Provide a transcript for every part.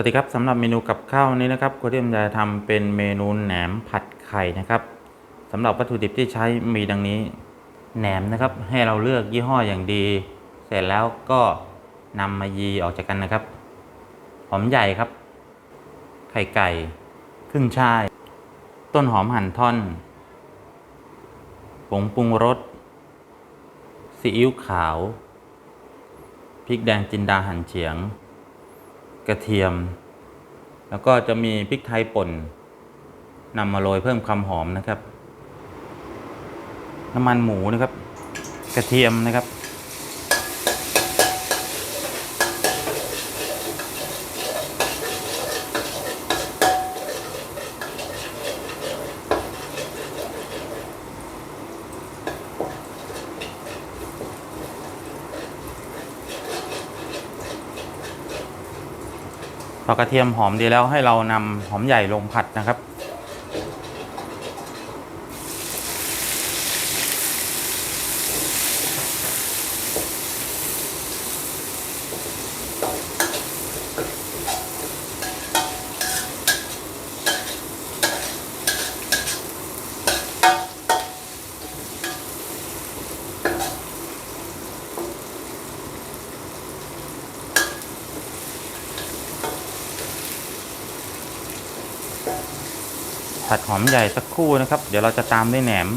วัสดีครับสำหรับเมนูกับข้าวนี้นะครับคุณที่ผมจะทำเป็นเมนูแหนมผัดไข่นะครับสำหรับวัตถุดิบที่ใช้มีดังนี้แหนมนะครับให้เราเลือกยี่ห้ออย่างดี เสร็จแล้วก็นำมายีออกจากกันนะครับ หอมใหญ่ครับ ไข่ไก่ขึ้นช่าย ต้นหอมหั่นท่อนผงปรุงรสซีอิ๊วขาวพริกแดงจินดาหั่นเฉียง กระเทียม แล้วก็จะมีพริกไทยป่นนำมาโรยเพิ่มความหอมนะครับ น้ำมันหมูนะครับ กระเทียมนะครับ พอกระเทียมหอมดีแล้วให้เรานำหอมใหญ่ลงผัดนะครับ ผัดหอมใหญ่สักครู่นะครับ เดี๋ยวเราจะตามด้วยแหนม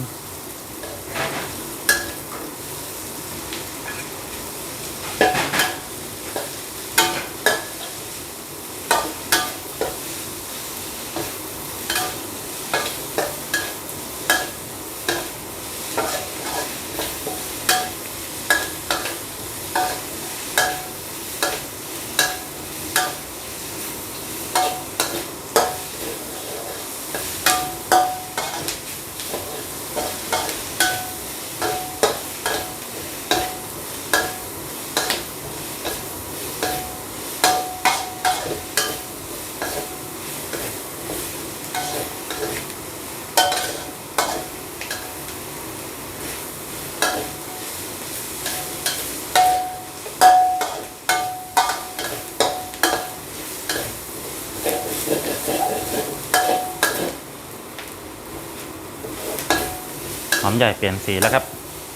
หอมใหญ่เปลี่ยนสีแล้วครับ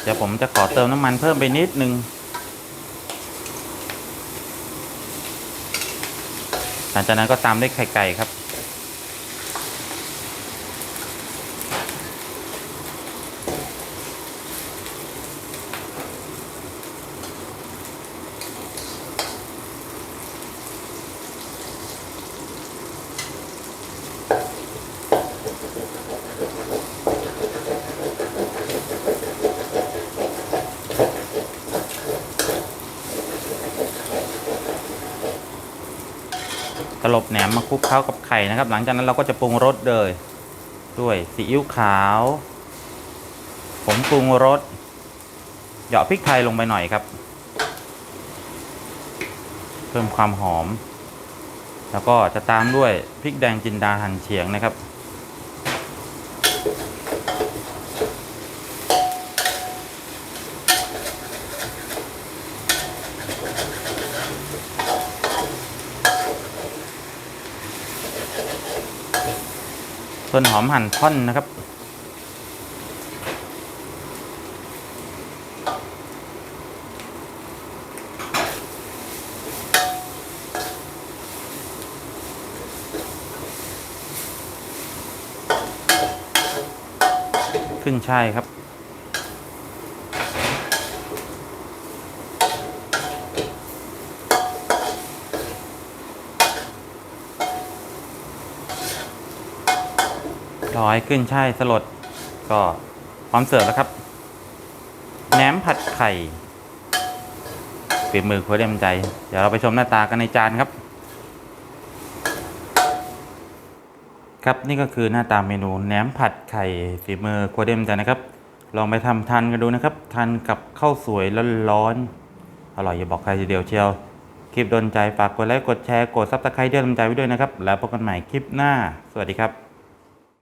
เดี๋ยวผมจะขอเติมน้ำมันเพิ่มไปนิดนึงหลังจากนั้นก็ตามด้วยไข่ไก่ครับ ตลบแหนมมาคลุกเคล้ากับไข่นะครับ หลังจากนั้นเราก็จะปรุงรสเลย ด้วยซีอิ๊วขาวผงปรุงรสเหยาะพริกไทยลงไปหน่อยครับ เพิ่มความหอม แล้วก็จะตามด้วยพริกแดงจินดาหั่นเฉียงนะครับ ต้นหอมหั่นท่อนนะครับ ขึ้นช่ายครับ ร้อยขึ้นช่ายสลด ก็พร้อมเสิร์ฟแล้วครับแหนมผัดไข่ฝีมือครัวเดียมใจ เดี๋ยวเราไปชมหน้าตากันในจานครับ ครับนี่ก็คือหน้าตาเมนูแหนมผัดไข่ฝีมือครัวเดียมใจนะครับ ลองไปทำทานกันดูนะครับทานกับข้าวสวยร้อนๆอร่อยอย่าบอกใครทีเดียวเชียวคลิปโดนใจฝากกดไลค์กดแชร์กดซับสไครต์เดือนใจไว้ด้วยนะครับ แล้วพบกันใหม่คลิปหน้า สวัสดีครับ